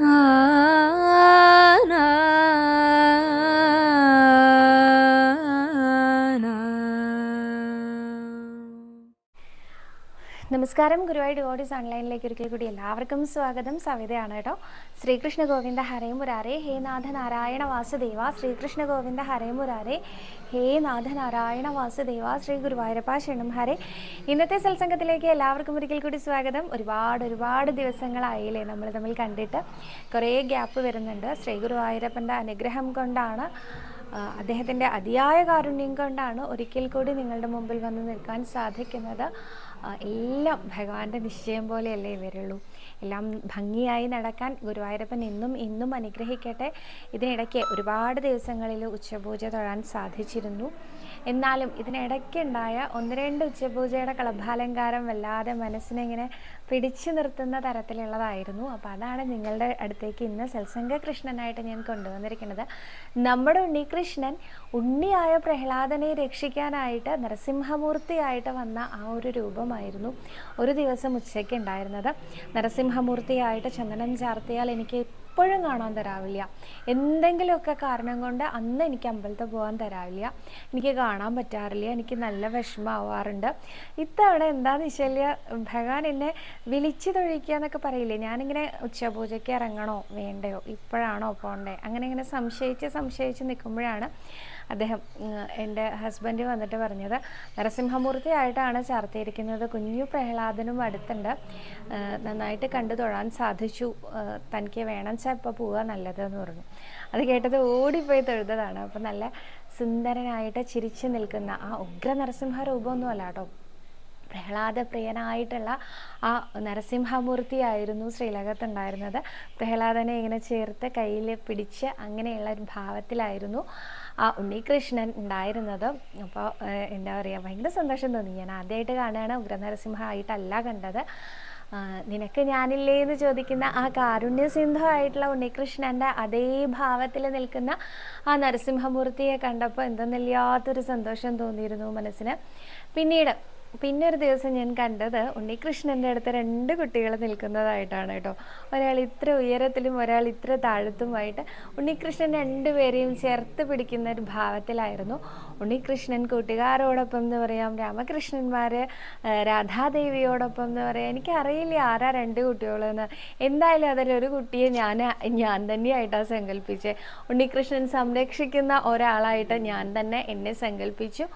ah. നമസ്കാരം. ഗുരുവായൂർ ഡിവോഡീസ് ഓൺലൈനിലേക്ക് ഒരിക്കൽ കൂടി എല്ലാവർക്കും സ്വാഗതം. സവിതയാണ് കേട്ടോ. ശ്രീകൃഷ്ണ ഗോവിന്ദ ഹരേ മുരാരേ. ഹേ നാഥ നാരായണ വാസുദേവ. ശ്രീകൃഷ്ണ ഗോവിന്ദ ഹരേ മുരാരേ. ഹേ നാഥ നാരായണ വാസുദേവ. ശ്രീ ഗുരുവായൂരപ്പ ശരണം ഹരേ. ഇന്നത്തെ സത്സംഗത്തിലേക്ക് എല്ലാവർക്കും ഒരിക്കൽ കൂടി സ്വാഗതം. ഒരുപാട് ഒരുപാട് ദിവസങ്ങളായില്ലേ നമ്മൾ തമ്മിൽ കണ്ടിട്ട്. കുറേ ഗ്യാപ്പ് വരുന്നുണ്ട്. ശ്രീ ഗുരുവായൂരപ്പന്റെ അനുഗ്രഹം കൊണ്ടാണ് അദ്ദേഹത്തിന്റെ അതിയായ കാരുണ്യം കൊണ്ടാണ് ഒരിക്കൽ കൂടി നിങ്ങളുടെ മുമ്പിൽ വന്ന് നിൽക്കാൻ സാധിക്കുന്നത്. എല്ലാം ഭഗവാന്റെ നിശ്ചയം പോലെയല്ലേ വരുള്ളൂ. എല്ലാം ഭംഗിയായി നടക്കാൻ ഗുരുവായൂരപ്പൻ എന്നും ഇന്നും അനുഗ്രഹിക്കട്ടെ. ഇതിനിടയ്ക്ക് ഒരുപാട് ദിവസങ്ങളിൽ ഉച്ചപൂജ തൊഴാൻ സാധിച്ചിരുന്നു. എന്നാലും ഇതിനിടയ്ക്കുണ്ടായ ഒന്ന് രണ്ട് ഉച്ചപൂജയുടെ കളഭാലങ്കാരം വല്ലാതെ മനസ്സിനെ ഇങ്ങനെ പിടിച്ചു നിർത്തുന്ന തരത്തിലുള്ളതായിരുന്നു. അപ്പോൾ അതാണ് നിങ്ങളുടെ അടുത്തേക്ക് ഇന്ന് സത്സംഗ കൃഷ്ണനായിട്ട് ഞാൻ കൊണ്ടുവന്നിരിക്കുന്നത്. നമ്മുടെ ഉണ്ണികൃഷ്ണൻ ഉണ്ണിയായ പ്രഹ്ലാദനെ രക്ഷിക്കാനായിട്ട് നരസിംഹമൂർത്തിയായിട്ട് വന്ന ആ ഒരു രൂപമായിരുന്നു ഒരു ദിവസം ഉച്ചയ്ക്ക് ഉണ്ടായിരുന്നത്. നരസിംഹമൂർത്തിയായിട്ട് ചന്ദനം ചാർത്തിയാൽ എനിക്ക് എപ്പോഴും കാണാൻ തരാവില്ല എന്തെങ്കിലുമൊക്കെ കാരണം കൊണ്ട് അന്ന് എനിക്ക് അമ്പലത്തിൽ പോകാൻ തരാവില്ല എനിക്ക് കാണാൻ പറ്റാറില്ല. എനിക്ക് നല്ല വിഷമമാവാറുണ്ട്. ഇത്തവണ എന്താണെന്ന് വെച്ചാൽ ഭഗവാൻ എന്നെ വിളിച്ചു തൊഴിക്കുക എന്നൊക്കെ പറയില്ലേ? ഞാനിങ്ങനെ ഉച്ചപൂജയ്ക്ക് ഇറങ്ങണോ? വേണ്ടയോ? ഇപ്പോഴാണോ പോകണ്ടേ? അങ്ങനെ ഇങ്ങനെ സംശയിച്ച് സംശയിച്ച് നിൽക്കുമ്പോഴാണ് അദ്ദേഹം എന്റെ ഹസ്ബൻഡ് വന്നിട്ട് പറഞ്ഞത് നരസിംഹമൂർത്തി ആയിട്ടാണ് ചാർത്തിയിരിക്കുന്നത്. കുഞ്ഞു പ്രഹ്ലാദനും അടുത്തുണ്ട്. നന്നായിട്ട് കണ്ടു തൊഴാൻ സാധിച്ചു. തനിക്ക് വേണം വെച്ചാൽ ഇപ്പോൾ പോവുക നല്ലത് എന്ന് പറഞ്ഞു. അത് കേട്ടത് ഓടിപ്പോയി തൊഴുതതാണ്. അപ്പം നല്ല സുന്ദരനായിട്ട് ചിരിച്ചു നിൽക്കുന്ന ആ ഉഗ്ര നരസിംഹ രൂപമൊന്നും അല്ല കേട്ടോ പ്രഹ്ലാദപ്രിയനായിട്ടുള്ള ആ നരസിംഹമൂർത്തിയായിരുന്നു ശ്രീലകത്തുണ്ടായിരുന്നത്. പ്രഹ്ലാദനെ ഇങ്ങനെ ചേർത്ത് കയ്യിൽ പിടിച്ച് അങ്ങനെയുള്ള ഒരു ഭാവത്തിലായിരുന്നു. ആ ഉണ്ണികൃഷ്ണൻ ഉണ്ടായിരുന്നത്. അപ്പോൾ എന്താ പറയുക ഭയങ്കര സന്തോഷം തോന്നി. ഞാൻ ആദ്യമായിട്ട് കാണുകയാണ് ഉഗ്രനരസിംഹ ആയിട്ടല്ല കണ്ടത്. നിനക്ക് ഞാനില്ലേ എന്ന് ചോദിക്കുന്ന ആ കാരുണ്യ സിന്ധുവായിട്ടുള്ള ഉണ്ണികൃഷ്ണന്റെ അതേ ഭാവത്തിൽ നിൽക്കുന്ന ആ നരസിംഹമൂർത്തിയെ കണ്ടപ്പോൾ എന്തെന്നില്ലാത്തൊരു സന്തോഷം തോന്നിയിരുന്നു മനസ്സിന്. പിന്നീട് പിന്നെ ഒരു ദിവസം ഞാൻ കണ്ടത് ഉണ്ണികൃഷ്ണന്റെ അടുത്ത് രണ്ട് കുട്ടികൾ നിൽക്കുന്നതായിട്ടാണ് കേട്ടോ. ഒരാൾ ഇത്ര ഉയരത്തിലും ഒരാൾ ഇത്ര താഴത്തുമായിട്ട് ഉണ്ണികൃഷ്ണൻ രണ്ടുപേരെയും ചേർത്ത് പിടിക്കുന്ന ഒരു ഭാവത്തിലായിരുന്നു. ഉണ്ണികൃഷ്ണൻ കൂട്ടുകാരോടൊപ്പം എന്ന് പറയാം രാമകൃഷ്ണന്മാർ രാധാദേവിയോടൊപ്പം എന്ന് പറയാം. എനിക്കറിയില്ല ആരാ രണ്ട് കുട്ടികളെന്ന്. എന്തായാലും അതിലൊരു കുട്ടിയെ ഞാൻ ഞാൻ തന്നെയായിട്ടാണ് സങ്കല്പിച്ചത് ഉണ്ണികൃഷ്ണൻ സംരക്ഷിക്കുന്ന ഒരാളായിട്ട് ഞാൻ തന്നെ എന്നെ സങ്കല്പിച്ചു.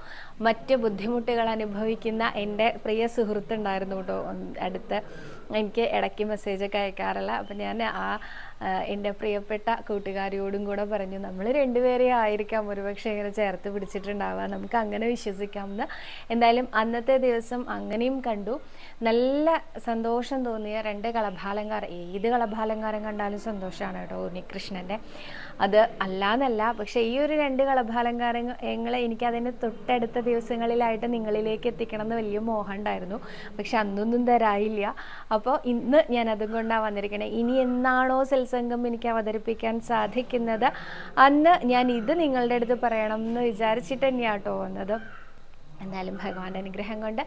മറ്റ് ബുദ്ധിമുട്ടുകൾ അനുഭവിക്കുന്ന എന്റെ പ്രിയ സുഹൃത്തുണ്ടായിരുന്നു കേട്ടോ അടുത്ത്. എനിക്ക് ഇടയ്ക്ക് മെസ്സേജൊക്കെ അയക്കാറില്ല. അപ്പം ഞാൻ ആ എന്റെ പ്രിയപ്പെട്ട കൂട്ടുകാരിയോടും കൂടെ പറഞ്ഞു നമ്മൾ രണ്ടുപേരെ ആയിരിക്കാം ഒരുപക്ഷെ ഇങ്ങനെ ചേർത്ത് പിടിച്ചിട്ടുണ്ടാവുക. നമുക്ക് അങ്ങനെ വിശ്വസിക്കാമെന്ന്. എന്തായാലും അന്നത്തെ ദിവസം അങ്ങനെയും കണ്ടു. നല്ല സന്തോഷം തോന്നിയ രണ്ട് കളഭാലങ്കാർ ഏത് കളഭാലങ്കാരം കണ്ടാലും സന്തോഷമാണ് കേട്ടോ ഉണ്ണികൃഷ്ണന്റെ. അത് അല്ലാന്നല്ല പക്ഷേ ഈ ഒരു രണ്ട് കളഭാലങ്കാരങ്ങൾ എനിക്കതിന് തൊട്ടടുത്ത ദിവസങ്ങളിലായിട്ട് നിങ്ങളിലേക്ക് എത്തിക്കണം എന്ന് വലിയ മോഹം ഉണ്ടായിരുന്നു. പക്ഷെ അന്നൊന്നും തരായില്ല അപ്പോൾ ഇന്ന് ഞാൻ അതും കൊണ്ടാണ് വന്നിരിക്കണേ. ഇനി എന്നാണോ സത്സംഗം എനിക്ക് അവതരിപ്പിക്കാൻ സാധിക്കുന്നത്. അന്ന് ഞാൻ ഇത് നിങ്ങളുടെ അടുത്ത് പറയണം എന്ന് വിചാരിച്ചിട്ട് തന്നെയാണ് കേട്ടോ വന്നത്. എന്തായാലും ഭഗവാന്റെ അനുഗ്രഹം കൊണ്ട്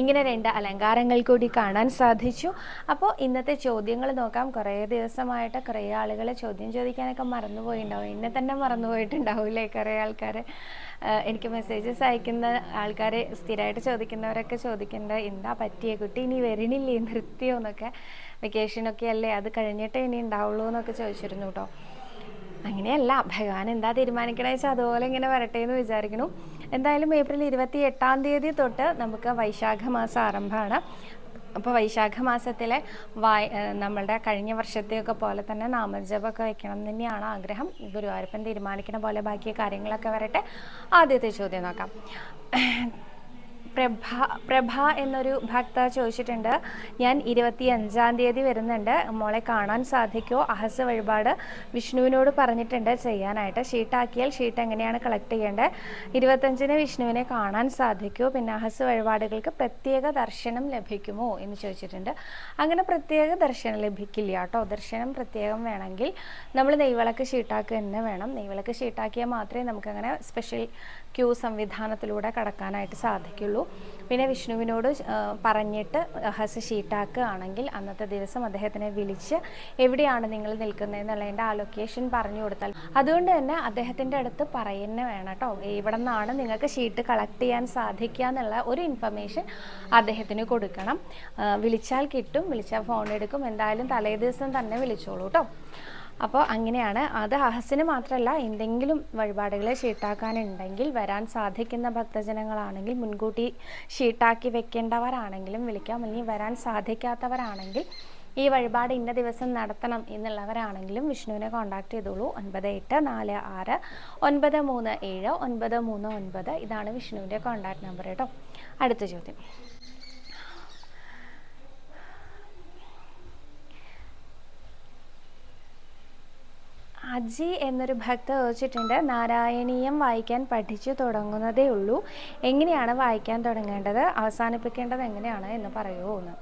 ഇങ്ങനെ രണ്ട് അലങ്കാരങ്ങൾ കൂടി കാണാൻ സാധിച്ചു. അപ്പോൾ ഇന്നത്തെ ചോദ്യങ്ങൾ നോക്കാം. കുറേ ദിവസമായിട്ട് കുറേ ആളുകൾ ചോദ്യം ചോദിക്കാനൊക്കെ മറന്നുപോയിണ്ടാവും എന്നെ തന്നെ മറന്നുപോയിട്ടുണ്ടാവില്ലേ കുറേ ആൾക്കാർ എനിക്ക് മെസ്സേജസ് അയക്കുന്ന ആൾക്കാർ സ്ഥിരമായിട്ട് ചോദിക്കുന്നവരൊക്കെ ചോദിക്കേണ്ട എന്താ പറ്റിയ കുട്ടി? ഇനി വരണില്ലേ? നിർത്തിയോ? എന്നൊക്കെ. വെക്കേഷനൊക്കെ അല്ലേ? അത് കഴിഞ്ഞിട്ടേ ഇനി ഉണ്ടാവുള്ളൂ എന്നൊക്കെ ചോദിച്ചിരുന്നു കേട്ടോ. അങ്ങനെയല്ല ഭഗവാൻ എന്താ തീരുമാനിക്കണേ വെച്ചാൽ അതുപോലെ ഇങ്ങനെ വരട്ടെ എന്ന് വിചാരിക്കുന്നു. എന്തായാലും ഏപ്രിൽ ഇരുപത്തി എട്ടാം തീയതി തൊട്ട് നമുക്ക് വൈശാഖ മാസം ആരംഭമാണ്. അപ്പോൾ വൈശാഖ മാസത്തിലെ വായ നമ്മളുടെ കഴിഞ്ഞ വർഷത്തെയൊക്കെ പോലെ തന്നെ നാമജപമൊക്കെ വെക്കണം എന്ന് തന്നെയാണ് ആഗ്രഹം. ഗുരുവായൂരപ്പൻ തീരുമാനിക്കണ പോലെ ബാക്കി കാര്യങ്ങളൊക്കെ വരട്ടെ. ആദ്യത്തെ ചോദ്യം നോക്കാം. പ്രഭ പ്രഭ എന്നൊരു ഭക്ത ചോദിച്ചിട്ടുണ്ട്. ഞാൻ ഇരുപത്തി അഞ്ചാം തീയതി വരുന്നുണ്ട്. മോളെ കാണാൻ സാധിക്കുമോ? അഹസ വഴിപാട് വിഷ്ണുവിനോട് പറഞ്ഞിട്ടുണ്ട്. ചെയ്യാനായിട്ട് ഷീട്ടാക്കിയാൽ ഷീട്ട് എങ്ങനെയാണ് കളക്ട് ചെയ്യേണ്ടത്? ഇരുപത്തഞ്ചിന് വിഷ്ണുവിനെ കാണാൻ സാധിക്കുമോ? പിന്നെ അഹസ വഴിപാടുകൾക്ക് പ്രത്യേക ദർശനം ലഭിക്കുമോ എന്ന് ചോദിച്ചിട്ടുണ്ട്. അങ്ങനെ പ്രത്യേക ദർശനം ലഭിക്കില്ല കേട്ടോ. ദർശനം പ്രത്യേകം വേണമെങ്കിൽ നമ്മൾ നെയ്വിളക്ക് ഷീട്ടാക്കുക തന്നെ വേണം. നെയ്വിളക്ക് ഷീട്ടാക്കിയാൽ മാത്രമേ നമുക്കങ്ങനെ സ്പെഷ്യൽ ക്യൂ സംവിധാനത്തിലൂടെ കടക്കാനായിട്ട് സാധിക്കുള്ളൂ. പിന്നെ വിഷ്ണുവിനോട് പറഞ്ഞിട്ട് ഹസ് ഷീട്ടാക്കുകയാണെങ്കിൽ അന്നത്തെ ദിവസം അദ്ദേഹത്തിനെ വിളിച്ച് എവിടെയാണ് നിങ്ങൾ നിൽക്കുന്നതെന്നുള്ളതിന്റെ ആ ലൊക്കേഷൻ പറഞ്ഞു കൊടുത്താൽ അതുകൊണ്ട് തന്നെ അദ്ദേഹത്തിന്റെ അടുത്ത് പറയുന്ന വേണം കേട്ടോ ഇവിടെ നിന്നാണ് നിങ്ങൾക്ക് ഷീട്ട് കളക്ട് ചെയ്യാൻ സാധിക്കുക എന്നുള്ള ഒരു ഇൻഫർമേഷൻ അദ്ദേഹത്തിന് കൊടുക്കണം. വിളിച്ചാൽ കിട്ടും വിളിച്ചാൽ ഫോൺ എടുക്കും. എന്തായാലും തലേ ദിവസം തന്നെ വിളിച്ചോളൂ കേട്ടോ അപ്പോൾ അങ്ങനെയാണ്. അത് അഹസിന് മാത്രമല്ല എന്തെങ്കിലും വഴിപാടുകൾ ഷീട്ടാക്കാനുണ്ടെങ്കിൽ വരാൻ സാധിക്കുന്ന ഭക്തജനങ്ങളാണെങ്കിൽ മുൻകൂട്ടി ഷീട്ടാക്കി വെക്കേണ്ടവരാണെങ്കിലും വിളിക്കാം. അല്ലെങ്കിൽ വരാൻ സാധിക്കാത്തവരാണെങ്കിൽ ഈ വഴിപാട് ഇന്ന ദിവസം നടത്തണം എന്നുള്ളവരാണെങ്കിലും വിഷ്ണുവിനെ കോൺടാക്ട് ചെയ്തോളൂ. ഒൻപത് എട്ട് നാല് ആറ് ഒൻപത് മൂന്ന് ഏഴ് ഒൻപത് മൂന്ന് ഒൻപത്. ഇതാണ് വിഷ്ണുവിന്റെ കോൺടാക്ട് നമ്പർ കേട്ടോ അടുത്ത ചോദ്യം. അജി എന്നൊരു ഭക്ത ചോദിച്ചിട്ടുണ്ട് നാരായണീയം വായിക്കാൻ പഠിച്ചു തുടങ്ങുന്നതേ ഉള്ളൂ. എങ്ങനെയാണ് വായിക്കാൻ തുടങ്ങേണ്ടത്? അവസാനിപ്പിക്കേണ്ടത് എങ്ങനെയാണ് എന്ന് പറയുമോ എന്ന്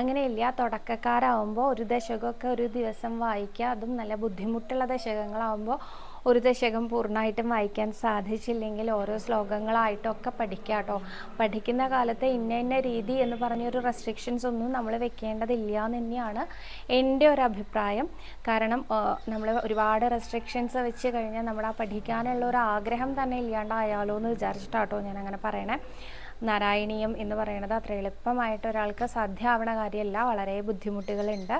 അങ്ങനെയില്ല തുടക്കക്കാരാവുമ്പോൾ ഒരു ദശകമൊക്കെ ഒരു ദിവസം വായിക്കുക അതും നല്ല ബുദ്ധിമുട്ടുള്ള ദശകങ്ങളാവുമ്പോൾ ഒരു ദശകം പൂർണമായിട്ടും വായിക്കാൻ സാധിച്ചില്ലെങ്കിൽ ഓരോ ശ്ലോകങ്ങളായിട്ടൊക്കെ പഠിക്കുക കേട്ടോ. പഠിക്കുന്ന കാലത്ത് ഇന്ന ഇന്ന രീതി എന്ന് പറഞ്ഞൊരു റെസ്ട്രിക്ഷൻസ് ഒന്നും നമ്മൾ വെക്കേണ്ടതില്ല എന്ന് തന്നെയാണ് എന്റെ ഒരു അഭിപ്രായം. കാരണം നമ്മൾ ഒരുപാട് റെസ്ട്രിക്ഷൻസ് വെച്ച് കഴിഞ്ഞാൽ നമ്മൾ ആ പഠിക്കാനുള്ള ഒരു ആഗ്രഹം തന്നെ ഇല്ലാണ്ടായാലോ എന്ന് വിചാരിച്ചിട്ടാട്ടോ ഞാൻ അങ്ങനെ പറയണേ. നാരായണീയം എന്ന് പറയുന്നത് അത്ര എളുപ്പമായിട്ട് ഒരാൾക്ക് സാധ്യമാവണ കാര്യമല്ല. വളരെ ബുദ്ധിമുട്ടുകളുണ്ട്.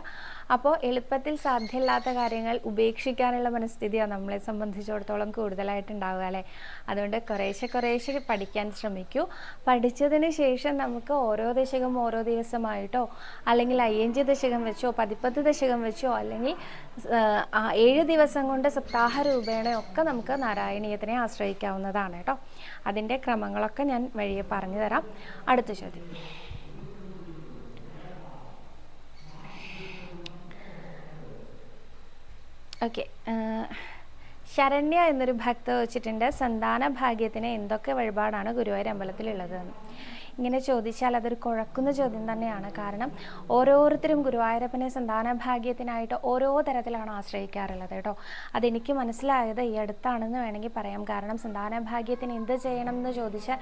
അപ്പോൾ എളുപ്പത്തിൽ സാധ്യമല്ലാത്ത കാര്യങ്ങൾ ഉപേക്ഷിക്കാനുള്ള മനസ്ഥിതിയാണ് നമ്മളെ സംബന്ധിച്ചിടത്തോളം കൂടുതലായിട്ട് ഉണ്ടാവുക അല്ലേ? അതുകൊണ്ട് കുറേശ്ശെ കുറേശ്ശെ പഠിക്കാൻ ശ്രമിക്കൂ. പഠിച്ചതിന് ശേഷം നമുക്ക് ഓരോ ദശകം ഓരോ ദിവസമായിട്ടോ അല്ലെങ്കിൽ അയ്യഞ്ച് ദശകം വെച്ചോ പതിപ്പത്ത് ദശകം വെച്ചോ അല്ലെങ്കിൽ ഏഴ് ദിവസം കൊണ്ട് സപ്താഹ രൂപേണയൊക്കെ നമുക്ക് നാരായണീയത്തിനെ ആശ്രയിക്കാവുന്നതാണ് കേട്ടോ. അതിന്റെ ക്രമങ്ങളൊക്കെ ഞാൻ വഴിയെ പറഞ്ഞു തരാം അടുത്ത ചോദ്യം. ഓക്കെ ശരണ്യ എന്നൊരു ഭക്ത വെച്ചിട്ടുണ്ട്. സന്താന ഭാഗ്യത്തിന് എന്തൊക്കെ വഴിപാടാണ് ഗുരുവായൂർ അമ്പലത്തിലുള്ളത്? ഇങ്ങനെ ചോദിച്ചാൽ അതൊരു കുഴക്കുന്ന ചോദ്യം തന്നെയാണ്. കാരണം ഓരോരുത്തരും ഗുരുവായൂരപ്പനെ സന്താന ഭാഗ്യത്തിനായിട്ട് ഓരോ തരത്തിലാണ് ആശ്രയിക്കാറുള്ളത് കേട്ടോ. അതെനിക്ക് മനസ്സിലായത് ഈ അടുത്താണെന്ന് വേണമെങ്കിൽ പറയാം. കാരണം സന്താന ഭാഗ്യത്തിന് എന്ത് ചെയ്യണം എന്ന് ചോദിച്ചാൽ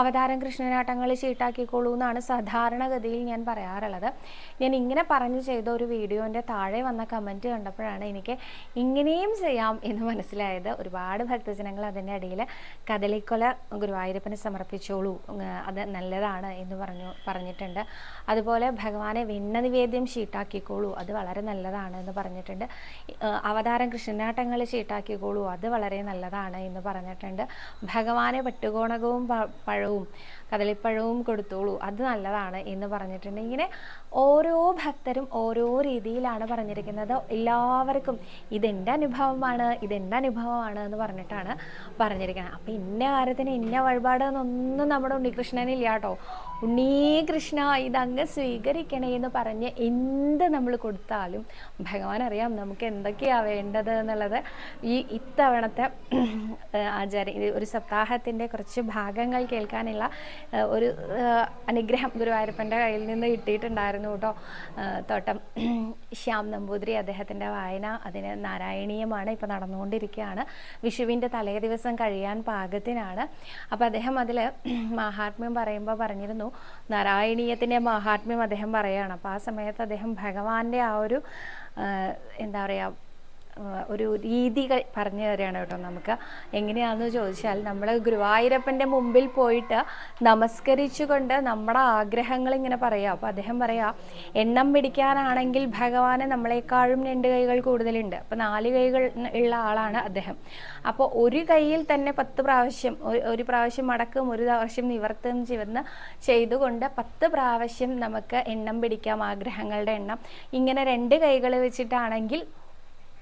അവതാരം കൃഷ്ണനാട്ടങ്ങൾ ചീട്ടാക്കിക്കോളൂ എന്നാണ് സാധാരണഗതിയിൽ ഞാൻ പറയാറുള്ളത്. ഞാൻ ഇങ്ങനെ പറഞ്ഞു ചെയ്ത ഒരു വീഡിയോന്റെ താഴെ വന്ന കമന്റ് കണ്ടപ്പോഴാണ് എനിക്ക് ഇങ്ങനെയും ചെയ്യാം എന്ന് മനസ്സിലായത്. ഒരുപാട് ഭക്തജനങ്ങൾ അതിന്റെ ഇടയിൽ കദളിക്കൊല ഗുരുവായൂരപ്പന് സമർപ്പിച്ചോളൂ. അത് അത് നല്ലതാണ് എന്ന് പറഞ്ഞു പറഞ്ഞിട്ടുണ്ട്. അതുപോലെ ഭഗവാനെ വെണ്ണ നിവേദ്യം ഷീട്ടാക്കിക്കോളൂ അത് വളരെ നല്ലതാണ് എന്ന് പറഞ്ഞിട്ടുണ്ട്. അവതാരം കൃഷ്ണനാട്ടങ്ങൾ ഷീട്ടാക്കിക്കോളൂ അത് വളരെ നല്ലതാണ് എന്ന് പറഞ്ഞിട്ടുണ്ട്. ഭഗവാനെ പട്ടുകോണകവും പഴവും കദളിപ്പഴവും കൊടുത്തോളൂ. അത് നല്ലതാണ് എന്ന് പറഞ്ഞിട്ടുണ്ട്. ഇങ്ങനെ ഓരോ ഭക്തരും ഓരോ രീതിയിലാണ് പറഞ്ഞിരിക്കുന്നത്. എല്ലാവർക്കും ഇതെന്റെ അനുഭവമാണ് ഇതെന്റെ അനുഭവമാണ് എന്ന് പറഞ്ഞിട്ടാണ് പറഞ്ഞിരിക്കുന്നത്. അപ്പം ഇന്ന കാര്യത്തിന് ഇന്ന വഴിപാട് എന്നൊന്നും നമ്മുടെ ഉണ്ണികൃഷ്ണനില്ല കേട്ടോ. ഉണ്ണീകൃഷ്ണ ഇതങ്ങ് സ്വീകരിക്കണേ എന്ന് പറഞ്ഞ് എന്ത് നമ്മൾ കൊടുത്താലും ഭഗവാൻ അറിയാം നമുക്ക് എന്തൊക്കെയാണ് വേണ്ടത് എന്നുള്ളത്. ഈ ഇത്തവണത്തെ ആചാര്യ ഒരു സപ്താഹത്തിന്റെ കുറച്ച് ഭാഗങ്ങൾ കേൾക്കാനുള്ള ഒരു അനുഗ്രഹം ഗുരുവായൂരപ്പന്റെ കയ്യിൽ നിന്ന് കിട്ടിയിട്ടുണ്ടായിരുന്നു കേട്ടോ. തോട്ടം ശ്യാം നമ്പൂതിരി അദ്ദേഹത്തിന്റെ വായന അതിന് നാരായണീയമാണ് ഇപ്പോൾ നടന്നുകൊണ്ടിരിക്കുകയാണ്. വിഷുവിന്റെ തലേ ദിവസം കഴിയാൻ പാകത്തിനാണ്. അപ്പോൾ അദ്ദേഹം അതിൽ മഹാത്മ്യം പറയുമ്പോൾ പറഞ്ഞിരുന്നു നാരായണീയത്തിന്റെ മഹാത്മ്യം അദ്ദേഹം പറയുകയാണ്. അപ്പോൾ ആ സമയത്ത് അദ്ദേഹം ഭഗവാന്റെ ആ ഒരു എന്താ പറയുക ഒരു രീതികൾ പറഞ്ഞു തരികയാണ് കേട്ടോ നമുക്ക്. എങ്ങനെയാണെന്ന് ചോദിച്ചാൽ നമ്മൾ ഗുരുവായൂരപ്പന്റെ മുമ്പിൽ പോയിട്ട് നമസ്കരിച്ചുകൊണ്ട് നമ്മുടെ ആഗ്രഹങ്ങൾ ഇങ്ങനെ പറയാം. അപ്പോൾ അദ്ദേഹം പറയാം എണ്ണം പിടിക്കാനാണെങ്കിൽ ഭഗവാന് നമ്മളെക്കാളും രണ്ട് കൈകൾ കൂടുതലുണ്ട്. അപ്പോൾ നാല് കൈകൾ ഉള്ള ആളാണ് അദ്ദേഹം. അപ്പോൾ ഒരു കൈയിൽ തന്നെ പത്ത് പ്രാവശ്യം ഒരു- പ്രാവശ്യം മടക്കും ഒരു പ്രാവശ്യം നിവർത്തും ചെയ്യുന്ന ചെയ്തുകൊണ്ട് പത്ത് പ്രാവശ്യം നമുക്ക് എണ്ണം പിടിക്കാം ആഗ്രഹങ്ങളുടെ എണ്ണം. ഇങ്ങനെ രണ്ട് കൈകൾ വെച്ചിട്ടാണെങ്കിൽ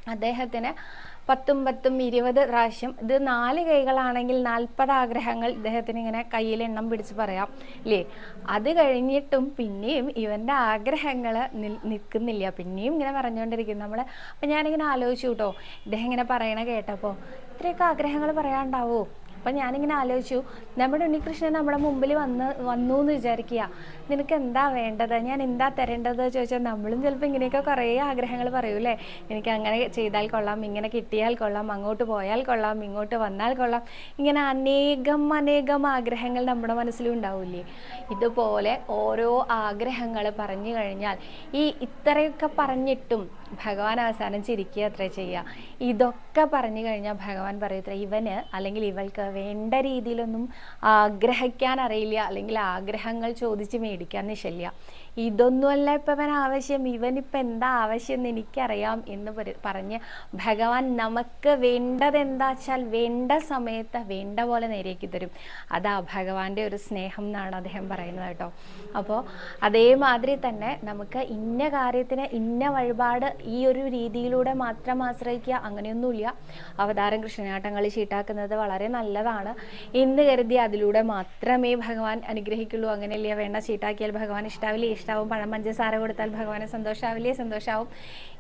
അദ്ദേഹത്തിന് പത്തും പത്തും ഇരുപത് പ്രാവശ്യം ഇത് നാല് കൈകളാണെങ്കിൽ നാൽപ്പത് ആഗ്രഹങ്ങൾ ഇദ്ദേഹത്തിന് ഇങ്ങനെ കയ്യിൽ എണ്ണം പിടിച്ച് പറയാം ഇല്ലേ അത് കഴിഞ്ഞിട്ടും പിന്നെയും ഇവന്റെ ആഗ്രഹങ്ങൾ നിൽക്കുന്നില്ല. പിന്നെയും ഇങ്ങനെ പറഞ്ഞുകൊണ്ടിരിക്കും നമ്മൾ അപ്പം ഞാനിങ്ങനെ ആലോചിച്ചു കേട്ടോ ഇദ്ദേഹം ഇങ്ങനെ പറയണ കേട്ടപ്പോൾ ഇത്രയൊക്കെ ആഗ്രഹങ്ങൾ പറയാണ്ടാവോ? അപ്പം ഞാനിങ്ങനെ ആലോചിച്ചു നമ്മുടെ ഉണ്ണികൃഷ്ണൻ നമ്മുടെ മുമ്പിൽ വന്ന് വന്നു എന്ന് വിചാരിക്കുക. നിനക്ക് എന്താ വേണ്ടത്? ഞാൻ എന്താ തരേണ്ടത്? ചോദിച്ചാൽ നമ്മളും ചിലപ്പോൾ ഇങ്ങനെയൊക്കെ കുറേ ആഗ്രഹങ്ങൾ പറയൂലേ എനിക്ക് അങ്ങനെ ചെയ്താൽ കൊള്ളാം ഇങ്ങനെ കിട്ടിയാൽ കൊള്ളാം അങ്ങോട്ട് പോയാൽ കൊള്ളാം ഇങ്ങോട്ട് വന്നാൽ കൊള്ളാം. ഇങ്ങനെ അനേകം അനേകം ആഗ്രഹങ്ങൾ നമ്മുടെ മനസ്സിലും ഉണ്ടാവില്ലേ? ഇതുപോലെ ഓരോ ആഗ്രഹങ്ങൾ പറഞ്ഞു കഴിഞ്ഞാൽ ഈ ഇത്രയൊക്കെ പറഞ്ഞിട്ടും ഭഗവാൻ അവസാനം ചിരിക്കുക അത്ര ചെയ്യുക. ഇതൊക്കെ പറഞ്ഞു കഴിഞ്ഞാൽ ഭഗവാൻ പറയത്ര ഇവന് അല്ലെങ്കിൽ ഇവൾക്ക് വേണ്ട രീതിയിലൊന്നും ആഗ്രഹിക്കാൻ അറിയില്ല അല്ലെങ്കിൽ ആഗ്രഹങ്ങൾ ചോദിച്ച് മേടിക്കാൻ നിശല്യ ഇതൊന്നുമല്ല ഇപ്പം അവൻ ആവശ്യം ഇവനിപ്പം എന്താ ആവശ്യം എന്ന് എനിക്കറിയാം എന്ന് പറഞ്ഞ് ഭഗവാൻ നമുക്ക് വേണ്ടത് എന്താ വെച്ചാൽ വേണ്ട സമയത്ത് വേണ്ട പോലെ നേരെയാക്കി തരും. അതാ ഭഗവാന്റെ ഒരു സ്നേഹം എന്നാണ് അദ്ദേഹം പറയുന്നത് കേട്ടോ. അപ്പോൾ അതേമാതിരി തന്നെ നമുക്ക് ഇന്ന കാര്യത്തിന് ഇന്ന വഴിപാട് ഈ ഒരു രീതിയിലൂടെ മാത്രം ആശ്രയിക്കുക അങ്ങനെയൊന്നുമില്ല. അവതാരം കൃഷ്ണനാട്ടങ്ങൾ ചീട്ടാക്കുന്നത് വളരെ നല്ലതാണ്. എന്ന് കരുതി അതിലൂടെ മാത്രമേ ഭഗവാൻ അനുഗ്രഹിക്കുള്ളൂ. അങ്ങനെയല്ലേ വേണ്ട ചീട്ടാക്കിയാൽ ഭഗവാൻ ഇഷ്ടാവില്ലേ. ഇഷ്ടാവും പഴം പഞ്ചസാര കൊടുത്താൽ ഭഗവാന് സന്തോഷാവില്ലേ? സന്തോഷാവും.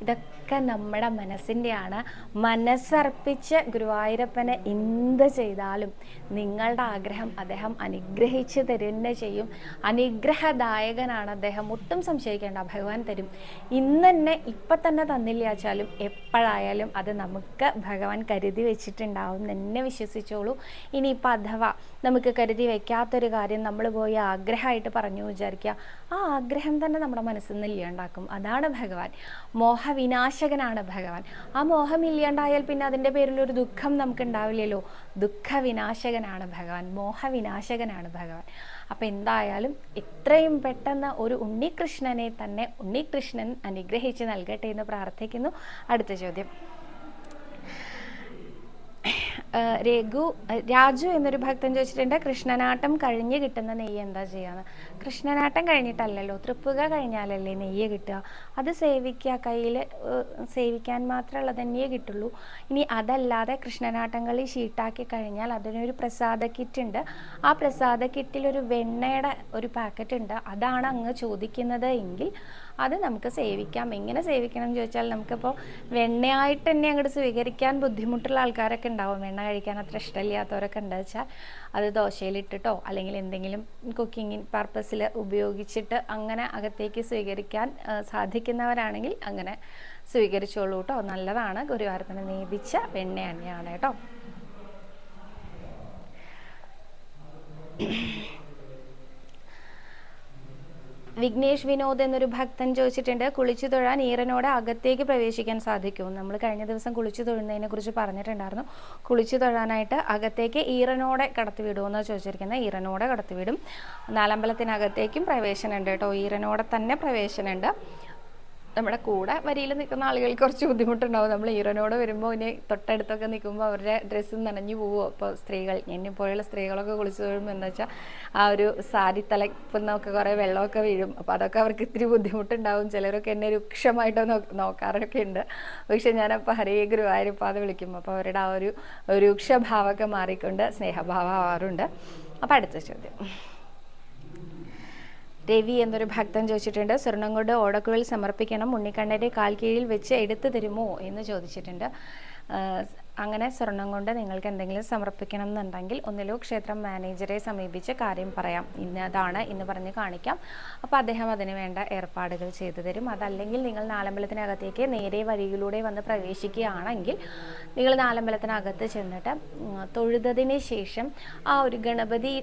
ഇതൊക്കെ നമ്മുടെ മനസ്സിന്റെയാണ് മനസ്സർപ്പിച്ച് ഗുരുവായൂരപ്പന് എന്ത് ചെയ്താലും നിങ്ങളുടെ ആഗ്രഹം അദ്ദേഹം അനുഗ്രഹിച്ച് തരുന്ന ചെയ്യും. അനുഗ്രഹദായകനാണ് അദ്ദേഹം. ഒട്ടും സംശയിക്കേണ്ട ഭഗവാൻ തരും. ഇന്ന് തന്നെ ഇപ്പം തന്നെ തന്നില്ല വെച്ചാലും എപ്പോഴായാലും അത് നമുക്ക് ഭഗവാൻ കരുതി വെച്ചിട്ടുണ്ടാവും എന്നെ വിശ്വസിച്ചോളൂ. ഇനിയിപ്പോൾ അഥവാ നമുക്ക് കരുതി വയ്ക്കാത്തൊരു കാര്യം നമ്മൾ പോയി ആഗ്രഹമായിട്ട് പറഞ്ഞു വിചാരിക്കുക. ആ ആഗ്രഹം തന്നെ നമ്മുടെ മനസ്സിൽ നിന്ന് ഇല്ലാണ്ടാക്കും. അതാണ് ഭഗവാൻ. മോഹവിനാശകനാണ് ഭഗവാൻ. ആ മോഹം ഇല്ലാണ്ടായാൽ പിന്നെ അതിന്റെ പേരിൽ ഒരു ദുഃഖം നമുക്ക് ഉണ്ടാവില്ലല്ലോ ദുഃഖവിനാശകനാണ് ഭഗവാൻ. മോഹവിനാശകനാണ് ഭഗവാൻ. അപ്പം എന്തായാലും ഇത്രയും പെട്ടെന്ന് ഒരു ഉണ്ണികൃഷ്ണനെ തന്നെ ഉണ്ണികൃഷ്ണൻ അനുഗ്രഹിച്ച് നൽകട്ടെ എന്ന് പ്രാർത്ഥിക്കുന്നു. അടുത്ത ചോദ്യം. രഘു രാജു എന്നൊരു ഭക്തൻ ചോദിച്ചിട്ടുണ്ട് കൃഷ്ണനാട്ടം കഴിഞ്ഞ് കിട്ടുന്ന നെയ്യ് എന്താ ചെയ്യാന്ന്? കൃഷ്ണനാട്ടം കഴിഞ്ഞിട്ടല്ലല്ലോ തൃപ്പുക കഴിഞ്ഞാലല്ലേ നെയ്യ് കിട്ടുക. അത് സേവിക്കുക കയ്യിൽ സേവിക്കാൻ മാത്രമുള്ളത് തന്നെയേ കിട്ടുള്ളൂ. ഇനി അതല്ലാതെ കൃഷ്ണനാട്ടങ്ങളിൽ ഷീട്ടാക്കി കഴിഞ്ഞാൽ അതിനൊരു പ്രസാദ കിറ്റ് ഉണ്ട്. ആ പ്രസാദ കിറ്റിൽ ഒരു വെണ്ണയുടെ ഒരു പാക്കറ്റ് ഉണ്ട്. അതാണ് അങ്ങ് ചോദിക്കുന്നത് എങ്കിൽ അത് നമുക്ക് സേവിക്കാം. എങ്ങനെ സേവിക്കണം എന്ന് ചോദിച്ചാൽ നമുക്കിപ്പോൾ വെണ്ണയായിട്ട് തന്നെ അങ്ങോട്ട് സ്വീകരിക്കാൻ ബുദ്ധിമുട്ടുള്ള ആൾക്കാരൊക്കെ ഉണ്ടാവും. വെണ്ണ കഴിക്കാൻ അത്ര ഇഷ്ടമില്ലാത്തവരൊക്കെ ഉണ്ട്. വെച്ചാൽ അത് ദോശയിലിട്ടിട്ടോ അല്ലെങ്കിൽ എന്തെങ്കിലും കുക്കിംഗ് പർപ്പസിൽ ഉപയോഗിച്ചിട്ട് അങ്ങനെ അകത്തേക്ക് സ്വീകരിക്കാൻ സാധിക്കുന്നവരാണെങ്കിൽ അങ്ങനെ സ്വീകരിച്ചോളൂ കേട്ടോ നല്ലതാണ്. ഗുരുവാരത്തിന് നീതിച്ച വെണ്ണ തന്നെയാണ് കേട്ടോ വിഘ്നേഷ് വിനോദ് എന്നൊരു ഭക്തൻ ചോദിച്ചിട്ടുണ്ട് കുളിച്ചു തൊഴാൻ ഈറനോട് അകത്തേക്ക് പ്രവേശിക്കാൻ സാധിക്കും. നമ്മൾ കഴിഞ്ഞ ദിവസം കുളിച്ചു തൊഴുന്നതിനെ കുറിച്ച് പറഞ്ഞിട്ടുണ്ടായിരുന്നു. കുളിച്ചു തൊഴാനായിട്ട് അകത്തേക്ക് ഈറനോടെ കടത്തിവിടുമെന്ന് ചോദിച്ചിരിക്കുന്നത്. ഈറനോടെ കടത്തിവിടും. നാലമ്പലത്തിനകത്തേക്കും പ്രവേശനമുണ്ട് കേട്ടോ. ഈറനോടെ തന്നെ പ്രവേശനമുണ്ട്. നമ്മുടെ കൂടെ വരിയിൽ നിൽക്കുന്ന ആളുകൾക്ക് കുറച്ച് ബുദ്ധിമുട്ടുണ്ടാവും. നമ്മൾ ഈറനോട് വരുമ്പോൾ ഇനി തൊട്ടടുത്തൊക്കെ നിൽക്കുമ്പോൾ അവരുടെ ഡ്രസ്സ് നനഞ്ഞു പോവുമോ അപ്പോൾ സ്ത്രീകൾ എന്നെപ്പോലുള്ള സ്ത്രീകളൊക്കെ കുളിച്ചു വരുമ്പോൾ എന്താ വെച്ചാൽ ആ ഒരു സാരി തലക്കുന്നൊക്കെ കുറേ വെള്ളമൊക്കെ വീഴും. അപ്പോൾ അതൊക്കെ അവർക്ക് ഇത്തിരി ബുദ്ധിമുട്ടുണ്ടാവും. ചിലരൊക്കെ എന്നെ രൂക്ഷമായിട്ട് നോക്കാറൊക്കെ ഉണ്ട്. പക്ഷെ ഞാനപ്പോൾ ഹരേ ഗുരുവായൂരിപ്പോൾ അത് വിളിക്കും അപ്പോൾ അവരുടെ ആ ഒരു രൂക്ഷഭാവമൊക്കെ മാറിക്കൊണ്ട് സ്നേഹഭാവം ആവാറുണ്ട്. അപ്പോൾ അടുത്ത ചോദ്യം. രവി എന്നൊരു ഭക്തൻ ചോദിച്ചിട്ടുണ്ട് സ്വർണം കൊണ്ട് ഓടക്കുഴൽ സമർപ്പിക്കണം ഉണ്ണിക്കണ്ണന്റെ കാൽ കീഴിൽ വെച്ച് എടുത്തു തരുമോ എന്ന് ചോദിച്ചിട്ടുണ്ട്. അങ്ങനെ സ്വർണം കൊണ്ട് നിങ്ങൾക്ക് എന്തെങ്കിലും സമർപ്പിക്കണം എന്നുണ്ടെങ്കിൽ ഒന്നിലോ ക്ഷേത്രം മാനേജറെ സമീപിച്ച് കാര്യം പറയാം. ഇന്ന് അതാണ് എന്ന് പറഞ്ഞ് കാണിക്കാം. അപ്പോൾ അദ്ദേഹം അതിന് വേണ്ട ഏർപ്പാടുകൾ ചെയ്തു തരും. അതല്ലെങ്കിൽ നിങ്ങൾ നാലമ്പലത്തിനകത്തേക്ക് നേരെ വഴിയിലൂടെ വന്ന് പ്രവേശിക്കുകയാണെങ്കിൽ നിങ്ങൾ നാലമ്പലത്തിനകത്ത് ചെന്നിട്ട് തൊഴുതതിന് ശേഷം ആ ഒരു ഗണപതി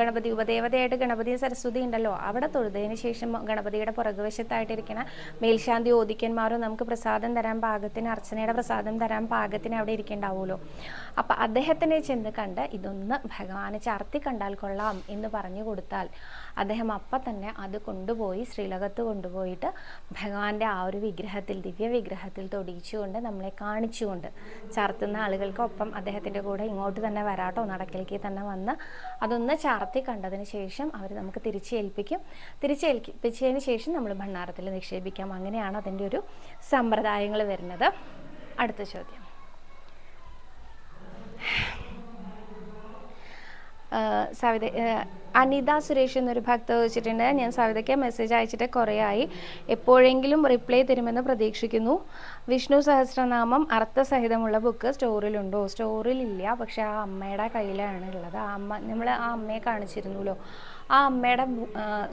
ഗണപതി ഉപദേവതയായിട്ട് ഗണപതി സരസ്വതി ഉണ്ടല്ലോ അവിടെ തൊഴുതതിന് ശേഷം ഗണപതിയുടെ പുറകുവശത്തായിട്ടിരിക്കുന്ന മേൽശാന്തി ഓദിക്കന്മാരും നമുക്ക് പ്രസാദം തരാൻ പാകത്തിന് അർച്ചനയുടെ പ്രസാദം തരാൻ പാകത്തിന് അവിടെ ഇരിക്കേണ്ടാവുമല്ലോ അപ്പം അദ്ദേഹത്തിനെ ചെന്ന് കണ്ട് ഇതൊന്ന് ഭഗവാനെ ചർത്തി കണ്ടാൽ കൊള്ളാം എന്ന് പറഞ്ഞു കൊടുത്താൽ അദ്ദേഹം അപ്പം തന്നെ അത് കൊണ്ടുപോയി ശ്രീലകത്ത് കൊണ്ടുപോയിട്ട് ഭഗവാന്റെ ആ ഒരു വിഗ്രഹത്തിൽ ദിവ്യ വിഗ്രഹത്തിൽ തൊടിയിച്ചുകൊണ്ട് നമ്മളെ കാണിച്ചുകൊണ്ട് ചാർത്തുന്ന ആളുകൾക്കൊപ്പം അദ്ദേഹത്തിന്റെ കൂടെ ഇങ്ങോട്ട് തന്നെ വരാട്ടോ. നടക്കിലേക്ക് തന്നെ വന്ന് അതൊന്ന് ചാർത്തി കണ്ടതിന് ശേഷം അവർ നമുക്ക് തിരിച്ചേൽപ്പിക്കും തിരിച്ചേൽപ്പിച്ചതിന് ശേഷം നമ്മൾ ഭണ്ണാരത്തിൽ നിക്ഷേപിക്കാം. അങ്ങനെയാണ് അതിന്റെ ഒരു സമ്പ്രദായങ്ങൾ വരുന്നത്. അടുത്ത ചോദ്യം. സവിത അനിത സുരേഷ് എന്നൊരു ഭക്ത വെച്ചിട്ടുണ്ട്. ഞാൻ സവിതയ്ക്ക് മെസ്സേജ് അയച്ചിട്ട് കുറേ ആയി എപ്പോഴെങ്കിലും റിപ്ലൈ തരുമെന്ന് പ്രതീക്ഷിക്കുന്നു. വിഷ്ണു സഹസ്രനാമം അർത്ഥസഹിതമുള്ള ബുക്ക് സ്റ്റോറിലുണ്ടോ സ്റ്റോറിലില്ല പക്ഷെ ആ അമ്മയുടെ കയ്യിലാണ് ഉള്ളത്. ആ അമ്മ നമ്മൾ ആ അമ്മയെ കാണിച്ചിരുന്നല്ലോ. ആ അമ്മയുടെ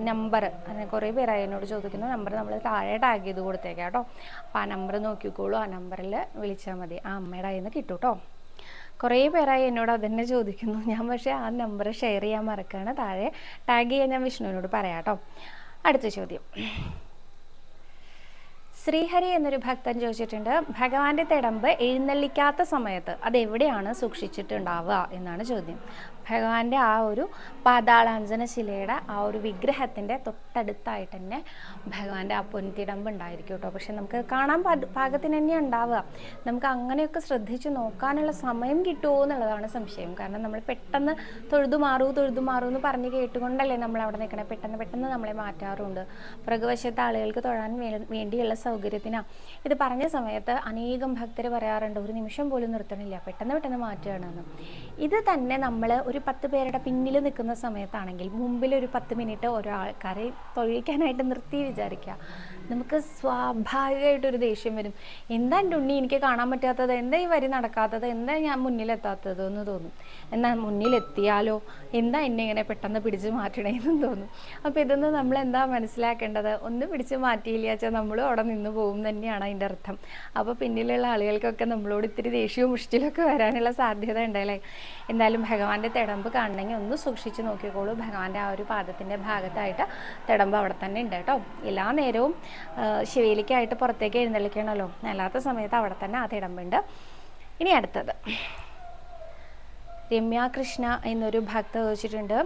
നമ്പർ കുറേ പേരായി എന്നോട് ചോദിക്കുന്നു. നമ്പർ നമ്മൾ താഴെ ടാഗ് ചെയ്ത് കൊടുത്തേക്കാം കേട്ടോ. അപ്പോൾ ആ നമ്പർ നോക്കിക്കോളൂ. ആ നമ്പറിൽ വിളിച്ചാൽ മതി. ആ അമ്മയുടെ കയ്യിൽ നിന്ന് കിട്ടും കേട്ടോ. കുറേ പേരായി എന്നോട് അതന്നെ ചോദിക്കുന്നു. ഞാൻ പക്ഷേ ആ നമ്പർ ഷെയർ ചെയ്യാൻ മറക്കുകയാണ് താഴെ ടാഗ് ചെയ്യാൻ ഞാൻ വിഷ്ണുവിനോട് പറയാം കേട്ടോ അടുത്ത ചോദ്യം. ശ്രീഹരി എന്നൊരു ഭക്തൻ ചോദിച്ചിട്ടുണ്ട് ഭഗവാന്റെ തിടമ്പ് എഴുന്നള്ളിക്കാത്ത സമയത്ത് അത് എവിടെയാണ് സൂക്ഷിച്ചിട്ടുണ്ടാവുക? എന്നാണ് ചോദ്യം. ഭഗവാന്റെ ആ ഒരു പാതാളാഞ്ജന ശിലയുടെ ആ ഒരു വിഗ്രഹത്തിന്റെ തൊട്ടടുത്തായിട്ട് തന്നെ ഭഗവാന്റെ ആ പൊൻതിടമ്പ് ഉണ്ടായിരിക്കും കേട്ടോ. പക്ഷെ നമുക്ക് കാണാൻ പാകത്തിന് തന്നെ ഉണ്ടാവുക. നമുക്ക് അങ്ങനെയൊക്കെ ശ്രദ്ധിച്ച് നോക്കാനുള്ള സമയം കിട്ടുമോ എന്നുള്ളതാണ് സംശയം. കാരണം നമ്മൾ പെട്ടെന്ന് തൊഴുതു മാറൂ തൊഴുതു മാറൂ എന്ന് പറഞ്ഞ് കേട്ടുകൊണ്ടല്ലേ നമ്മൾ അവിടെ നിൽക്കണേ. പെട്ടെന്ന് പെട്ടെന്ന് നമ്മളെ മാറ്റാറുണ്ട്. പുറകുവശത്തെ ആളുകൾക്ക് തൊഴാൻ വേണ്ടിയുള്ള സൗകര്യത്തിനാണ് ഇത് പറഞ്ഞ സമയത്ത് അനേകം ഭക്തർ പറയാറുണ്ട് ഒരു നിമിഷം പോലും നിർത്തണില്ല. പെട്ടെന്ന് പെട്ടെന്ന് മാറ്റുകയാണെന്ന്. ഇത് തന്നെ നമ്മൾ ഒരു പത്ത് പേരുടെ പിന്നിൽ നിൽക്കുന്ന സമയത്താണെങ്കിൽ മുമ്പിൽ ഒരു പത്ത് മിനിറ്റ് ഓരോ ആൾക്കാരെ തൊഴിക്കാനായിട്ട് നിർത്തി വിചാരിക്കുക. നമുക്ക് സ്വാഭാവികമായിട്ടൊരു ദേഷ്യം വരും. എന്താ എന്റെ ഉണ്ണി എനിക്ക് കാണാൻ പറ്റാത്തത്? എന്താ ഈ വരി നടക്കാത്തത്? എന്താ ഞാൻ മുന്നിലെത്താത്തത് എന്ന് തോന്നും. എന്നാൽ മുന്നിലെത്തിയാലോ? എന്താ എന്നെ ഇങ്ങനെ പെട്ടെന്ന് പിടിച്ച് മാറ്റണേന്നും തോന്നും. അപ്പോൾ ഇതൊന്നും നമ്മൾ എന്താ മനസ്സിലാക്കേണ്ടത്? ഒന്ന് പിടിച്ച് മാറ്റിയില്ല വെച്ചാൽ നമ്മളും അവിടെ നിന്ന് പോകും തന്നെയാണ് അതിന്റെ അർത്ഥം. അപ്പോൾ പിന്നിലുള്ള ആളുകൾക്കൊക്കെ നമ്മളോട് ഇത്തിരി ദേഷ്യവും മുഷ്ടിലൊക്കെ വരാനുള്ള സാധ്യത ഉണ്ടല്ലേ എന്തായാലും ഭഗവാന്റെ തിടമ്പ് കാണണമെങ്കിൽ ഒന്ന് സൂക്ഷിച്ച് നോക്കിക്കോളൂ. ഭഗവാന്റെ ആ ഒരു പാദത്തിന്റെ ഭാഗത്തായിട്ട് തിടമ്പ് അവിടെ തന്നെ ഉണ്ട് കേട്ടോ. എല്ലാ നേരവും ശിവേലിക്കായിട്ട് പുറത്തേക്ക് എഴുന്നള്ളിക്കണമല്ലോ. അല്ലാത്ത സമയത്ത് അവിടെ തന്നെ അത് ഇടമ്പുണ്ട്. ഇനി അടുത്തത്. രമ്യ കൃഷ്ണ എന്നൊരു ഭക്ത ചോദിച്ചിട്ടുണ്ട്.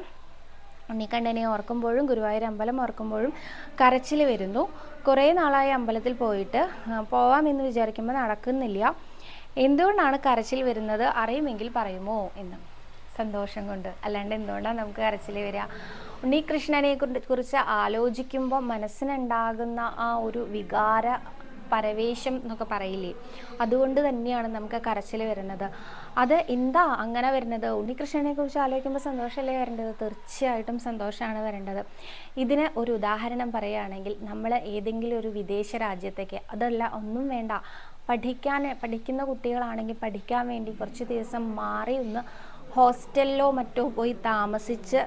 ഉണ്ണിക്കണ്ണനെ ഓർക്കുമ്പോഴും ഗുരുവായൂർ അമ്പലം ഓർക്കുമ്പോഴും കരച്ചിൽ വരുന്നു. കുറേ നാളായി അമ്പലത്തിൽ പോയിട്ട് പോവാമെന്ന് വിചാരിക്കുമ്പോൾ നടക്കുന്നില്ല. എന്തുകൊണ്ടാണ് കരച്ചിൽ വരുന്നത്? അറിയുമെങ്കിൽ പറയുമോ എന്ന്. സന്തോഷം കൊണ്ട്. അല്ലാണ്ട് എന്തുകൊണ്ടാണ് നമുക്ക് കരച്ചിൽ വരിക? ഉണ്ണികൃഷ്ണനെ കുറിച്ച് ആലോചിക്കുമ്പോൾ മനസ്സിനുണ്ടാകുന്ന ആ ഒരു വികാര പരവേശം എന്നൊക്കെ പറയില്ലേ? അതുകൊണ്ട് തന്നെയാണ് നമുക്ക് കരച്ചിൽ വരുന്നത്. അത് എന്താ അങ്ങനെ വരുന്നത്? ഉണ്ണികൃഷ്ണനെ കുറിച്ച് ആലോചിക്കുമ്പോൾ സന്തോഷമല്ലേ വരേണ്ടത്? തീർച്ചയായിട്ടും സന്തോഷമാണ് വരേണ്ടത്. ഇതിന് ഒരു ഉദാഹരണം പറയുകയാണെങ്കിൽ നമ്മൾ ഏതെങ്കിലും ഒരു വിദേശ രാജ്യത്തേക്ക് അതല്ല ഒന്നും വേണ്ട. പഠിക്കാൻ പഠിക്കുന്ന കുട്ടികളാണെങ്കിൽ പഠിക്കാൻ വേണ്ടി കുറച്ച് ദിവസം മാറി ഒന്ന് ഹോസ്റ്റലിലോ മറ്റോ പോയി താമസിച്ച്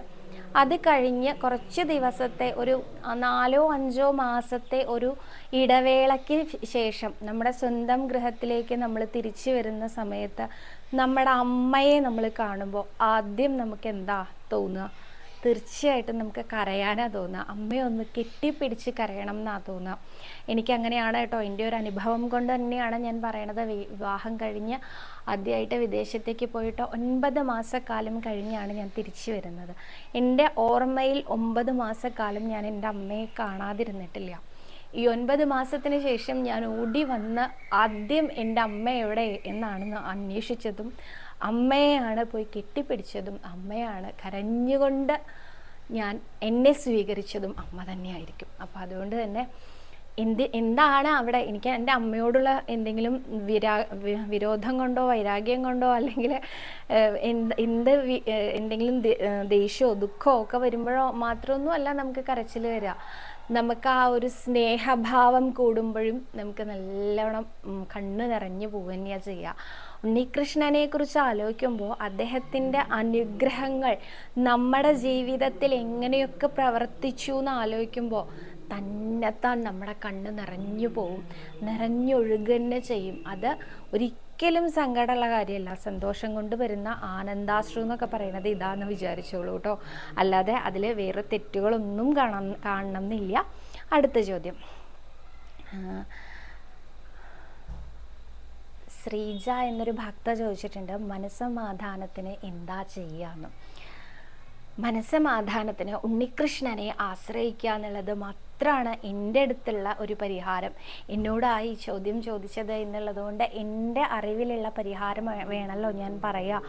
അത് കഴിഞ്ഞ് കുറച്ച് ദിവസത്തെ ഒരു നാലോ അഞ്ചോ മാസത്തെ ഒരു ഇടവേളയ്ക്ക് ശേഷം നമ്മുടെ സ്വന്തം ഗൃഹത്തിലേക്ക് നമ്മൾ തിരിച്ചു വരുന്ന സമയത്ത് നമ്മുടെ അമ്മയെ നമ്മൾ കാണുമ്പോൾ ആദ്യം നമുക്ക് എന്താ തോന്നുക? തീർച്ചയായിട്ടും നമുക്ക് കരയാനാ തോന്നുക. അമ്മയെ ഒന്ന് കെട്ടിപ്പിടിച്ച് കരയണം എന്നാ തോന്നുക. എനിക്കങ്ങനെയാണ് കേട്ടോ. എന്റെ ഒരു അനുഭവം കൊണ്ട് തന്നെയാണ് ഞാൻ പറയണത്. വിവാഹം കഴിഞ്ഞ് ആദ്യമായിട്ട് വിദേശത്തേക്ക് പോയിട്ട് ഒൻപത് മാസക്കാലം കഴിഞ്ഞാണ് ഞാൻ തിരിച്ചു വരുന്നത്. എന്റെ ഓർമ്മയിൽ ഒമ്പത് മാസക്കാലം ഞാൻ എന്റെ അമ്മയെ കാണാതിരുന്നിട്ടില്ല. ഈ ഒൻപത് മാസത്തിന് ശേഷം ഞാൻ ഓടി വന്ന് ആദ്യം എന്റെ അമ്മ എവിടെ എന്നാണെന്ന് അന്വേഷിച്ചതും അമ്മയെയാണ് പോയി കെട്ടിപ്പിടിച്ചതും അമ്മയാണ് കരഞ്ഞുകൊണ്ട് ഞാൻ എന്നെ സ്വീകരിച്ചതും അമ്മ തന്നെയായിരിക്കും. അപ്പോൾ അതുകൊണ്ട് തന്നെ എന്ത് എന്താണ് അവിടെ എനിക്ക് എന്റെ അമ്മയോടുള്ള എന്തെങ്കിലും വിരാ വിരോധം കൊണ്ടോ വൈരാഗ്യം കൊണ്ടോ അല്ലെങ്കിൽ എന്ത് എന്ത് എന്തെങ്കിലും ദേഷ്യമോ ദുഃഖമോ ഒക്കെ വരുമ്പോഴോ മാത്രമൊന്നും അല്ല നമുക്ക് കരച്ചിൽ വരിക. നമുക്ക് ആ ഒരു സ്നേഹഭാവം കൂടുമ്പോഴും നമുക്ക് നല്ലവണ്ണം കണ്ണ് നിറഞ്ഞു പോവുക തന്നെയാണ് ചെയ്യുക. ഉണ്ണികൃഷ്ണനെ കുറിച്ച് ആലോചിക്കുമ്പോൾ അദ്ദേഹത്തിന്റെ അനുഗ്രഹങ്ങൾ നമ്മുടെ ജീവിതത്തിൽ എങ്ങനെയൊക്കെ പ്രവർത്തിച്ചു എന്ന് ആലോചിക്കുമ്പോൾ തന്നെത്താൻ നമ്മുടെ കണ്ണ് നിറഞ്ഞു പോവും നിറഞ്ഞൊഴുകന്നെ ചെയ്യും. അത് ഒരിക്കലും സങ്കടമുള്ള കാര്യമല്ല. സന്തോഷം കൊണ്ട് വരുന്ന ആനന്ദാശ്രു എന്നൊക്കെ പറയുന്നത് ഇതാന്ന് വിചാരിച്ചോളൂ കേട്ടോ. അല്ലാതെ അതിൽ വേറെ തെറ്റുകളൊന്നും കാണാൻ കാണണം എന്നില്ല അടുത്ത ചോദ്യം. ശ്രീജ എന്നൊരു ഭക്ത ചോദിച്ചിട്ടുണ്ട് മനസ്സമാധാനത്തിന് എന്താ ചെയ്യാന്ന് മനസ്സമാധാനത്തിന് ഉണ്ണികൃഷ്ണനെ ആശ്രയിക്കുക എന്നുള്ളത് മാത്രമാണ് എന്റെ അടുത്തുള്ള ഒരു പരിഹാരം. എന്നോടായി ചോദ്യം ചോദിച്ചത് എന്നുള്ളത് കൊണ്ട് എന്റെ അറിവിലുള്ള പരിഹാരം വേണമല്ലോ ഞാൻ പറയുക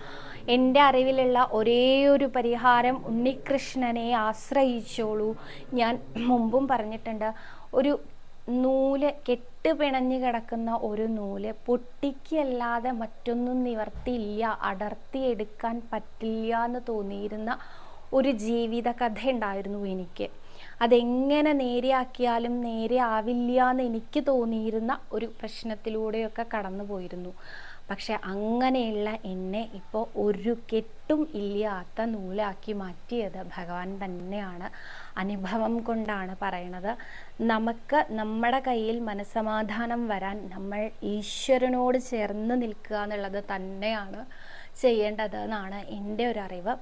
എന്റെ അറിവിലുള്ള ഒരേ ഒരു പരിഹാരം ഉണ്ണികൃഷ്ണനെ ആശ്രയിച്ചോളൂ. ഞാൻ മുമ്പും പറഞ്ഞിട്ടുണ്ട് ഒരു നൂൽ കെട്ട് പിണഞ്ഞു കിടക്കുന്ന ഒരു നൂൽ പൊട്ടിക്കല്ലാതെ മറ്റൊന്നും നിവർത്തിയില്ല അടർത്തിയെടുക്കാൻ പറ്റില്ല എന്ന് തോന്നിയിരുന്ന ഒരു ജീവിത കഥ ഉണ്ടായിരുന്നു എനിക്ക്. അതെങ്ങനെ നേരെയാക്കിയാലും നേരെ ആവില്ല എന്ന് എനിക്ക് തോന്നിയിരുന്ന ഒരു പ്രശ്നത്തിലൂടെയൊക്കെ കടന്നു പോയിരുന്നു പക്ഷെ അങ്ങനെയുള്ള എന്നെ ഇപ്പോൾ ഒരു കെട്ടും ഇല്ലാത്ത നൂലാക്കി മാറ്റിയത് ഭഗവാൻ തന്നെയാണ്. അനുഭവം കൊണ്ടാണ് പറയണത്. നമുക്ക് നമ്മുടെ കയ്യിൽ മനസമാധാനം വരാൻ നമ്മൾ ഈശ്വരനോട് ചേർന്ന് നിൽക്കുക എന്നുള്ളത് തന്നെയാണ് ചെയ്യേണ്ടത് എന്നാണ് എന്റെ ഒരു അറിവ്.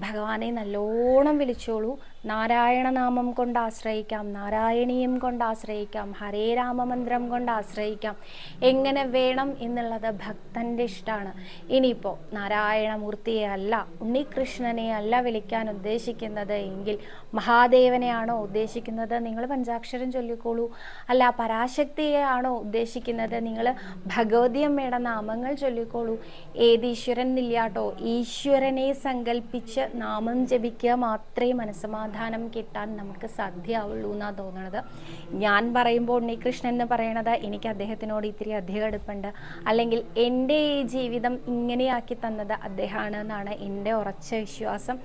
ഭഗവാനെ നല്ലോണം വിളിച്ചോളൂ. നാരായണനാമം കൊണ്ട് ആശ്രയിക്കാം നാരായണീയം കൊണ്ട് ആശ്രയിക്കാം ഹരേ രാമമന്ത്രം കൊണ്ട് ആശ്രയിക്കാം. എങ്ങനെ വേണം എന്നുള്ളത് ഭക്തന്റെ ഇഷ്ടമാണ് ഇനിയിപ്പോൾ നാരായണമൂർത്തിയെ അല്ല ഉണ്ണികൃഷ്ണനെ അല്ല വിളിക്കാൻ ഉദ്ദേശിക്കുന്നത് എങ്കിൽ മഹാദേവനെയാണോ ഉദ്ദേശിക്കുന്നത്? നിങ്ങൾ പഞ്ചാക്ഷരം ചൊല്ലിക്കോളൂ. അല്ല പരാശക്തിയെയാണോ ഉദ്ദേശിക്കുന്നത്? നിങ്ങൾ ഭഗവതി അമ്മയുടെ നാമങ്ങൾ ചൊല്ലിക്കോളൂ. ഏത് ഈശ്വരൻ ഈശ്വരനെ സങ്കല്പിച്ച് നാമം ജപിക്കുക മാത്രമേ മനസ്സമാധാനം കിട്ടാൻ നമുക്ക് സാധ്യമാവുള്ളൂ എന്നാണ് തോന്നുന്നത് ഞാൻ പറയുമ്പോൾ ഉണ്ണികൃഷ്ണൻ എന്ന് പറയണത് എനിക്ക് അദ്ദേഹത്തിനോട് ഇത്തിരി അധികം എടുപ്പുണ്ട് അല്ലെങ്കിൽ എന്റെ ഈ ജീവിതം ഇങ്ങനെയാക്കി തന്നത് അദ്ദേഹമാണ് എന്നാണ് എന്റെ ഉറച്ച വിശ്വാസം.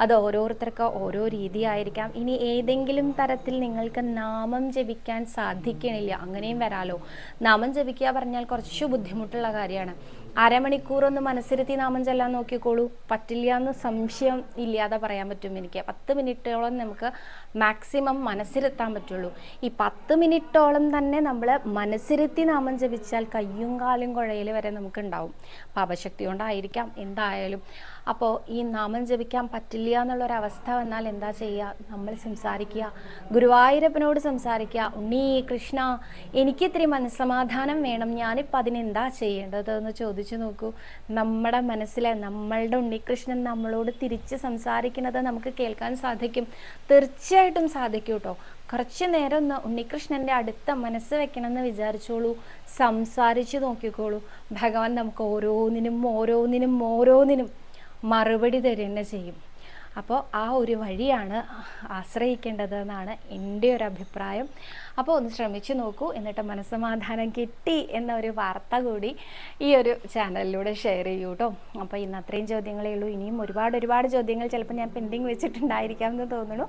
അത് ഓരോരുത്തർക്ക് ഓരോ രീതിയായിരിക്കാം ഇനി ഏതെങ്കിലും തരത്തിൽ നിങ്ങൾക്ക് നാമം ജപിക്കാൻ സാധിക്കണില്ല അങ്ങനെയും വരാലോ. നാമം ജപിക്കുക പറഞ്ഞാൽ കുറച്ച് ബുദ്ധിമുട്ടുള്ള കാര്യമാണ്. അരമണിക്കൂർ ഒന്ന് മനസ്സിരുത്തി നാമം ചെല്ലാൻ നോക്കിക്കോളൂ. പറ്റില്ല എന്ന് സംശയം ഇല്ലാതെ പറയാൻ പറ്റും എനിക്ക്. പത്ത് മിനിറ്റോളം നമുക്ക് മാക്സിമം മനസ്സിരുത്താൻ പറ്റുള്ളൂ. ഈ പത്ത് മിനിറ്റോളം തന്നെ നമ്മൾ മനസ്സിരുത്തി നാമം ജപിച്ചാൽ കയ്യും കാലും കുഴയിൽ വരെ നമുക്ക് ഉണ്ടാവും പാപശക്തി കൊണ്ടായിരിക്കാം. എന്തായാലും അപ്പോൾ ഈ നാമം ജപിക്കാൻ പറ്റില്ല എന്നുള്ളൊരവസ്ഥ വന്നാൽ എന്താ ചെയ്യുക നമ്മൾ സംസാരിക്കുക. ഗുരുവായൂരപ്പനോട് സംസാരിക്കുക. ഉണ്ണി കൃഷ്ണ എനിക്ക് ഇത്തിരി മനസ്സമാധാനം വേണം. ഞാനിപ്പോൾ അതിനെന്താ ചെയ്യേണ്ടത് എന്ന് ചോദിച്ചു നോക്കൂ. നമ്മുടെ മനസ്സിലെ നമ്മളുടെ ഉണ്ണികൃഷ്ണൻ നമ്മളോട് തിരിച്ച് സംസാരിക്കുന്നത് നമുക്ക് കേൾക്കാൻ സാധിക്കും. തീർച്ചയായിട്ടും സാധിക്കും കേട്ടോ. കുറച്ച് നേരം ഒന്ന് ഉണ്ണികൃഷ്ണന്റെ അടുത്ത മനസ്സ് വെക്കണമെന്ന് വിചാരിച്ചോളൂ. സംസാരിച്ചു നോക്കിക്കോളൂ. ഭഗവാൻ നമുക്ക് ഓരോന്നിനും ഓരോന്നിനും ഓരോന്നിനും മറുപടി തരുന്നെ ചെയ്യും. അപ്പോൾ ആ ഒരു വഴിയാണ് ആശ്രയിക്കേണ്ടത് എന്നാണ് എന്റെ ഒരു അഭിപ്രായം. അപ്പോൾ ഒന്ന് ശ്രമിച്ചു നോക്കൂ. എന്നിട്ട് മനസ്സമാധാനം കിട്ടി എന്ന ഒരു വാർത്ത കൂടി ഈ ഒരു ചാനലിലൂടെ ഷെയർ ചെയ്യൂ കേട്ടോ അപ്പോൾ ഇന്ന് അത്രയും ചോദ്യങ്ങളേ ഉള്ളൂ. ഇനിയും ഒരുപാട് ഒരുപാട് ചോദ്യങ്ങൾ ചിലപ്പോൾ ഞാൻ പെൻഡിങ് വെച്ചിട്ടുണ്ടായിരിക്കാം എന്ന് തോന്നുന്നു.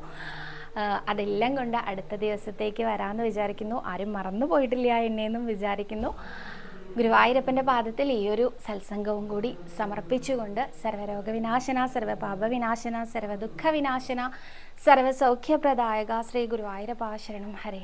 അതെല്ലാം കൊണ്ട് അടുത്ത ദിവസത്തേക്ക് വരാമെന്ന് വിചാരിക്കുന്നു. ആരും മറന്നു പോയിട്ടില്ല എന്നെയെന്നും വിചാരിക്കുന്നു. ഗുരുവായൂരപ്പന്റെ പാദത്തിൽ ഈ ഒരു സത്സംഗവും കൂടി സമർപ്പിച്ചുകൊണ്ട് സർവരോഗവിനാശന സർവപാപവിനാശന സർവദുഃഖവിനാശന സർവസൗഖ്യപ്രദായക ശ്രീ ഗുരുവായൂരപ്പാശരണം ഹരേ.